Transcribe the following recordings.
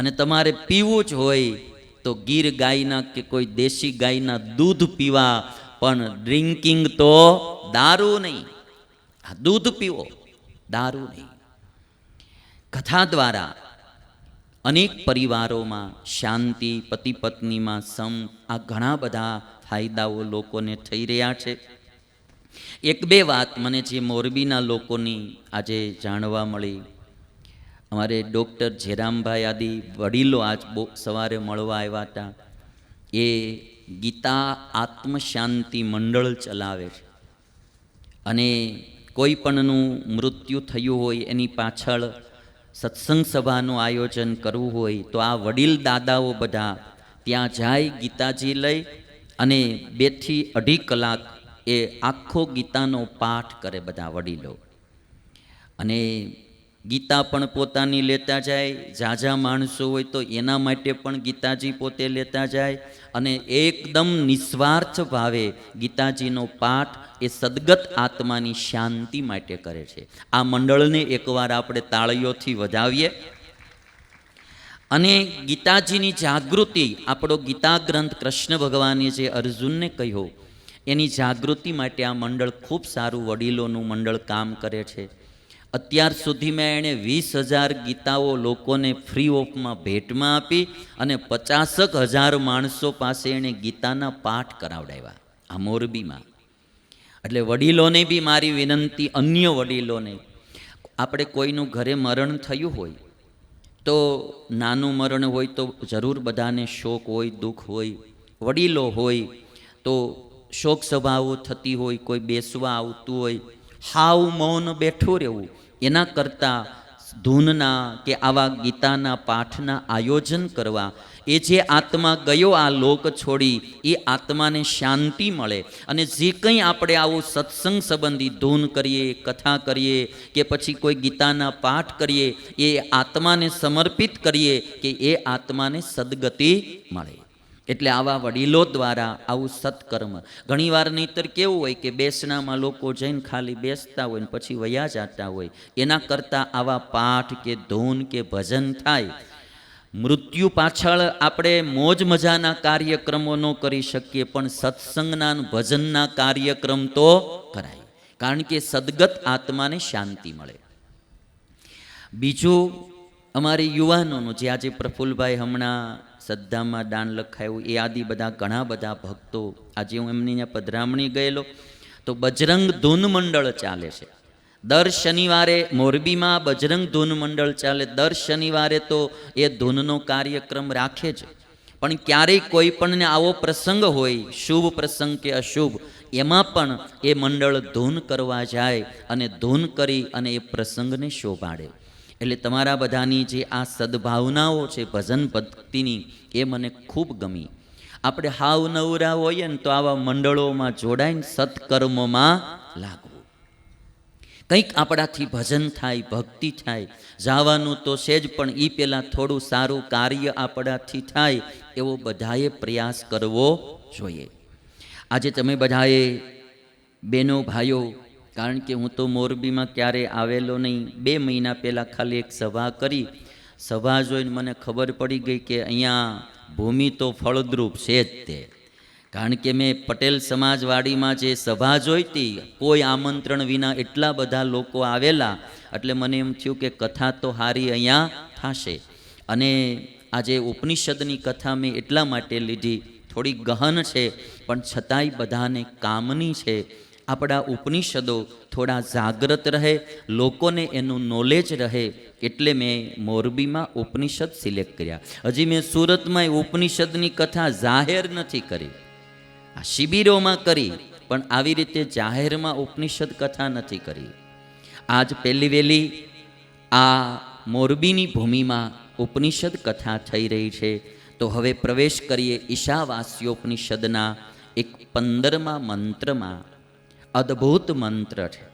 અને તમારે પીવું જ હોય તો ગીર ગાયના કે કોઈ દેશી ગાયના દૂધ પીવા, પણ ડ્રિંકિંગ તો દારૂ નહીં. આ દૂધ પીવો, દારૂ નહીં. કથા દ્વારા અનેક પરિવારોમાં શાંતિ પતિ પત્નીમાં સમ, આ ઘણા બધા ફાયદાઓ લોકોને થઈ રહ્યા છે. એક બે વાત મને જે મોરબીના લોકોની આજે જાણવા મળી. અમારે ડૉક્ટર જેરામભાઈ આદિ વડીલો આજ બહુ સવારે મળવા આવ્યા હતા. એ ગીતા આત્મશાંતિ મંડળ ચલાવે છે. અને કોઈ પણનું મૃત્યુ થયું હોય, એની પાછળ સત્સંગ સભાનું આયોજન કરવું હોય, તો આ વડીલ દાદાઓ બધા ત્યાં જાય, ગીતાજી લઈ અને બેથી અઢી કલાક એ આખો ગીતાનો પાઠ કરે બધા વડીલો. અને ગીતા પણ પોતાની લેતા જાય ઝાઝા માણસો હોય તો એના માટે પણ ગીતાજી પોતે લેતા જાય અને એકદમ નિસ્વાર્થ ભાવે ગીતાજીનો પાઠ એ સદગત આત્માની શાંતિ માટે કરે છે. આ મંડળને એકવાર આપણે તાળીઓથી વધાવીએ. અને ગીતાજીની જાગૃતિ, આપણો ગીતા ગ્રંથ કૃષ્ણ ભગવાને જે અર્જુનને કહ્યો, એની જાગૃતિ માટે આ મંડળ ખૂબ સારું વડીલોનું મંડળ કામ કરે છે. અત્યાર સુધીમાં એણે વીસ હજાર ગીતાઓ લોકોને ફ્રી ઓફમાં ભેટમાં આપી અને પચાસક હજાર માણસો પાસે એણે ગીતાના પાઠ કરાવડાવ્યા, આ મોરબીમાં. એટલે વડીલોને બી મારી વિનંતી, અન્ય વડીલોને, આપણે કોઈનું ઘરે મરણ થયું હોય, તો નાનું મરણ હોય તો જરૂર બધાને શોક હોય, દુઃખ હોય. વડીલો હોય તો શોક સભાઓ થતી હોય, કોઈ બેસવા આવતું હોય હાવ મૌન બેઠું રહેવું. એના કરતાં ધૂનના કે આવા ગીતાના પાઠના આયોજન કરવા, એ જે આત્મા ગયો આ લોક છોડી, એ આત્માને શાંતિ મળે. અને જે કંઈ આપણે આવું સત્સંગ સંબંધી ધૂન કરીએ, કથા કરીએ, કે પછી કોઈ ગીતાના પાઠ કરીએ, એ આત્માને સમર્પિત કરીએ, કે એ આત્માને સદગતિ મળે. એટલે આવા વડીલો દ્વારા આવું સત્કર્મ. ઘણીવાર નહીતર કેવું હોય કે બેસણામાં લોકો જઈને ખાલી બેસતા હોય ને પછી વયા જતા હોય. એના કરતાં આવા પાઠ કે ધૂન કે ભજન થાય. મૃત્યુ પાછળ આપણે મોજ મજાના કાર્યક્રમો ન કરી શકીએ, પણ સત્સંગના ભજનના કાર્યક્રમ તો કરાય. કારણ કે સદગત આત્માને શાંતિ મળે. બીજું અમારી યુવાનોનું, જે આજે પ્રફુલભાઈ હમણાં શ્રદ્ધામાં દાન લખાયું, એ આદિ બધા, ઘણા બધા ભક્તો. આજે હું એમની ત્યાં પધરામણી ગયેલો, તો બજરંગ ધૂન મંડળ ચાલે છે. દર શનિવારે મોરબીમાં બજરંગ ધૂન મંડળ ચાલે. દર શનિવારે તો એ ધૂનનો કાર્યક્રમ રાખે છે પણ ક્યારેય કોઈ પણને આવો પ્રસંગ હોય, શુભ પ્રસંગ કે અશુભ, એમાં પણ એ મંડળ ધૂન કરવા જાય અને ધૂન કરી અને એ પ્રસંગને શોભાડે. એટલે તમારા બધાની જે આ સદભાવનાઓ છે, ભજન ભક્તિની, એ મને ખૂબ ગમી. આપણે હાવ નવરા હોઈએ ને તો આવા મંડળોમાં જોડાઈને સત્કર્મમાં લાગવું. કંઈક આપણાથી ભજન થાય, ભક્તિ થાય, જવાનું તો છે જ, પણ એ પહેલાં થોડું સારું કાર્ય આપણાથી થાય, એવો બધાએ પ્રયાસ કરવો જોઈએ. આજે તમે બધાએ બેનો ભાઈઓ કારણ કે હું તો મોરબીમાં ક્યારે આવેલો નહીં. બે મહિના પહેલાં ખાલી એક સભા કરી. સભા જોઈને મને ખબર પડી ગઈ કે અહીંયા ભૂમિ તો ફળદ્રુપ છે જ તે. કારણ કે મેં પટેલ સમાજવાડીમાં જે સભા જોઈતી કોઈ આમંત્રણ વિના એટલા બધા લોકો આવેલા. એટલે મને એમ થયું કે કથા તો હારી અહીંયા થશે. અને આજે ઉપનિષદની કથા મેં એટલા માટે લીધી. થોડી ગહન છે, પણ છતાંય બધાને કામની છે. આપણા ઉપનિષદો થોડા જાગ્રત રહે, લોકોને એનું નોલેજ રહે, એટલે મેં મોરબીમાં ઉપનિષદ સિલેક્ટ કર્યા. હજી મેં સુરતમાં ઉપનિષદની કથા જાહેર નથી કરી. આ શિબિરોમાં કરી, પણ આવી રીતે જાહેરમાં ઉપનિષદ કથા નથી કરી. આજ પહેલી વહેલી આ મોરબીની ભૂમિમાં ઉપનિષદ કથા થઈ રહી છે. તો હવે પ્રવેશ કરીએ ઈશાવાસ્યોપનિષદના એક પંદરમા મંત્રમાં. અદ્ભુત મંત્ર છે.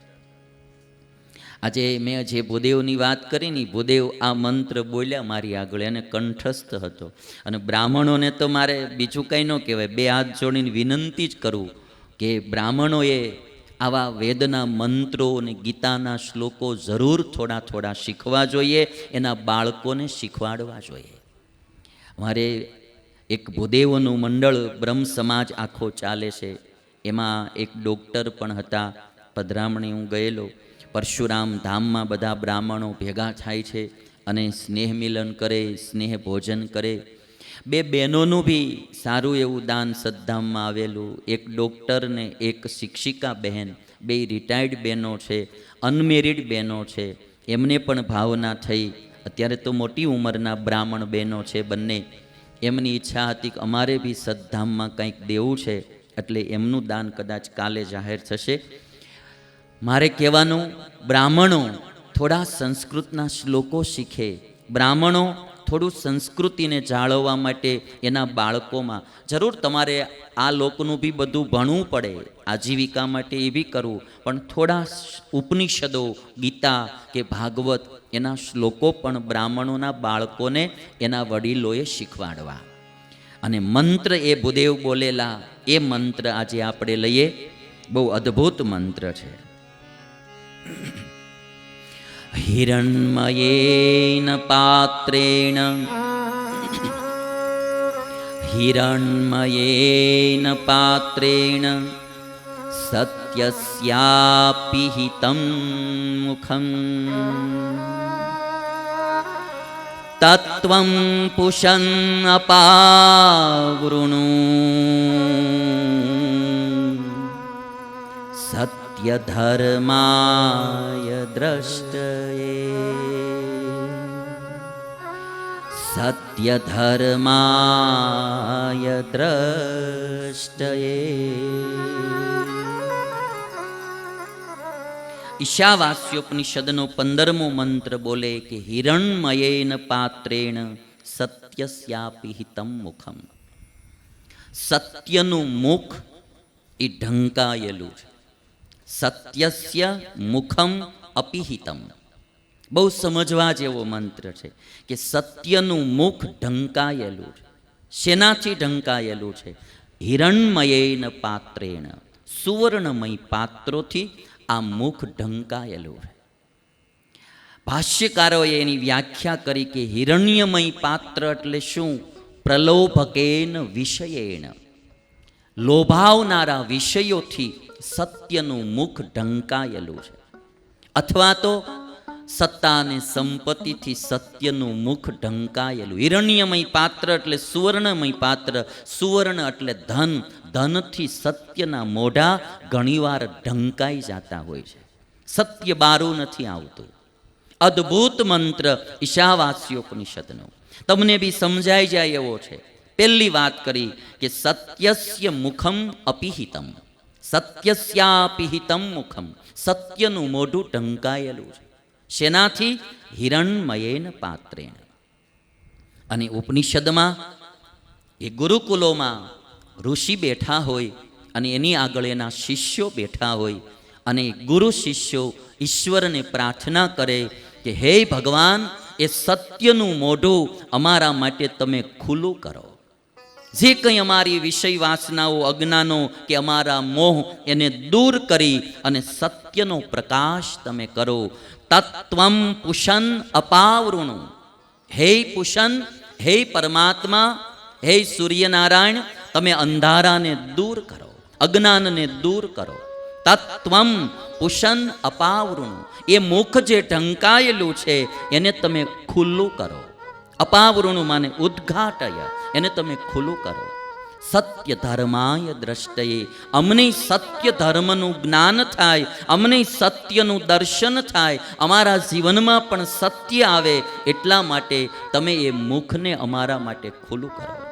આજે મેં જે ભૂદેવની વાત કરી ને ભૂદેવ આ મંત્ર બોલ્યા મારી આગળ, એને કંઠસ્થ હતો. અને બ્રાહ્મણોને તો મારે બીજું કંઈ ન કહેવાય, બે હાથ જોડીને વિનંતી જ કરું કે બ્રાહ્મણોએ આવા વેદના મંત્રો અને ગીતાના શ્લોકો જરૂર થોડા થોડા શીખવા જોઈએ, એના બાળકોને શીખવાડવા જોઈએ. મારે એક ભૂદેવોનું મંડળ બ્રહ્મ સમાજ આખો ચાલે છે. એમાં એક ડૉક્ટર પણ હતા. પધરામણી હું ગયેલો. પરશુરામ ધામમાં બધા બ્રાહ્મણો ભેગા થાય છે અને સ્નેહ મિલન કરે, સ્નેહ ભોજન કરે. બે બહેનોનું બી સારું એવું દાન સદ્ધામમાં આવેલું. એક ડૉક્ટર ને એક શિક્ષિકા બહેન. બે રિટાયર્ડ બહેનો છે અનમેરિડ બહેનો છે. એમને પણ ભાવના થઈ. અત્યારે તો મોટી ઉંમરના બ્રાહ્મણ બહેનો છે બંને. એમની ઈચ્છા હતી કે અમારે બી સદ્ધામમાં કંઈક દેવું છે. એટલે એમનું દાન કદાચ કાલે જાહેર થશે. મારે કહેવાનું, બ્રાહ્મણો થોડા સંસ્કૃતના શ્લોકો શીખે. બ્રાહ્મણો થોડું સંસ્કૃતિને જાળવવા માટે એના બાળકોમાં જરૂર તમારે આ લોકનું બી બધું ભણવું પડે, આજીવિકા માટે એ બી કરવું. પણ થોડા ઉપનિષદો, ગીતા કે ભાગવત એના શ્લોકો પણ બ્રાહ્મણોના બાળકોને એના વડીલોએ શીખવાડવા. અને મંત્ર એ ભૂદેવ બોલેલા, એ મંત્ર આજે આપણે લઈએ. બહુ અદ્ભુત મંત્ર છે. હિરણમયેન પાત્રેણ. હિરણમયેન પાત્રેણ. સત્યસ્યાપિહિતમ મુખમ. तत्त्वं पुषन्नपावृणु सत्यधर्माय द्रष्टये। सत्यधर्माय द्रष्टये। ઈશાવાસ્યોપનિષદનો પંદરમો મંત્ર બોલે કે હિરણમયેન પાત્રેણ સત્યસ્યાપિહિતમ મુખમ. સત્યનું મુખ એ ઢંકાયેલું છે. સત્યસ્ય મુખમ અપિહિતમ. બહુ સમજવા જેવો મંત્ર છે કે સત્યનું મુખ ઢંકાયેલું છે. શેનાથી ઢંકાયેલું છે? હિરણમયેન પાત્રેણ. સુવર્ણમય પાત્રોથી આ મુખ ઢંકાયેલું છે. ભાષ્યકારોએ એની વ્યાખ્યા કરી કે હિરણ્યમય પાત્ર એટલે શું? પ્રલોભકેન વિષયેણ. લોભાવનારા વિષયોથી સત્યનું મુખ ઢંકાયેલું છે. અથવા તો સત્તા અને સંપત્તિથી સત્યનું મુખ ઢંકાયેલું. હિરણ્યમય પાત્ર એટલે સુવર્ણમય પાત્ર. સુવર્ણ એટલે ધન. ધનથી સત્યના મોઢા ઘણીવાર ઢંકાઈ જતા હોય છે. સત્ય બારું નથી આવતું. અદ્ભુત મંત્ર ઈશાવાસ્યોપનિષદનો તમને બી સમજાઈ જાય એવો છે. પહેલી વાત કરી કે સત્યસ્ય મુખમ અપિહિતમ. સત્યસ્યાપિહિતમ મુખમ. સત્યનું મોઢું ઢંકાયેલું છે. શેનાથી? હિરણમયેન પાત્રેણ. અને ઉપનિષદમાં એ ગુરુકુલોમાં ઋષિ બેઠા હોય અને એની આગળ એના શિષ્યો બેઠા હોય અને ગુરુ શિષ્યો ઈશ્વરને પ્રાર્થના કરે કે હે ભગવાન, એ સત્યનું મોઢું અમારા માટે તમે ખુલ્લું કરો. જે કંઈ અમારી વિષય વાસનાઓ અજ્ઞાનો કે અમારા મોહ એને દૂર કરી અને સત્યનો પ્રકાશ તમે કરો. તત્વમ પુષન અપાવૃણું. હે પુષન, હે પરમાત્મા, હે સૂર્યનારાયણ તમે અંધારાને દૂર કરો, અજ્ઞાનને દૂર કરો. તત્વમ પુષન અપાવૃણું. એ મુખ જે ઢંકાયેલું છે, એને તમે ખુલ્લું કરો. અપાવૃણું માને ઉદ્ઘાટય, એને તમે ખુલ્લું કરો. સત્ય ધર્માય દ્રષ્ટએ અમને સત્ય ધર્મનું જ્ઞાન થાય, અમને સત્યનું દર્શન થાય. અમારા જીવનમાં પણ સત્ય આવે, એટલા માટે તમે એ મુખને અમારા માટે ખુલ્લું કરો.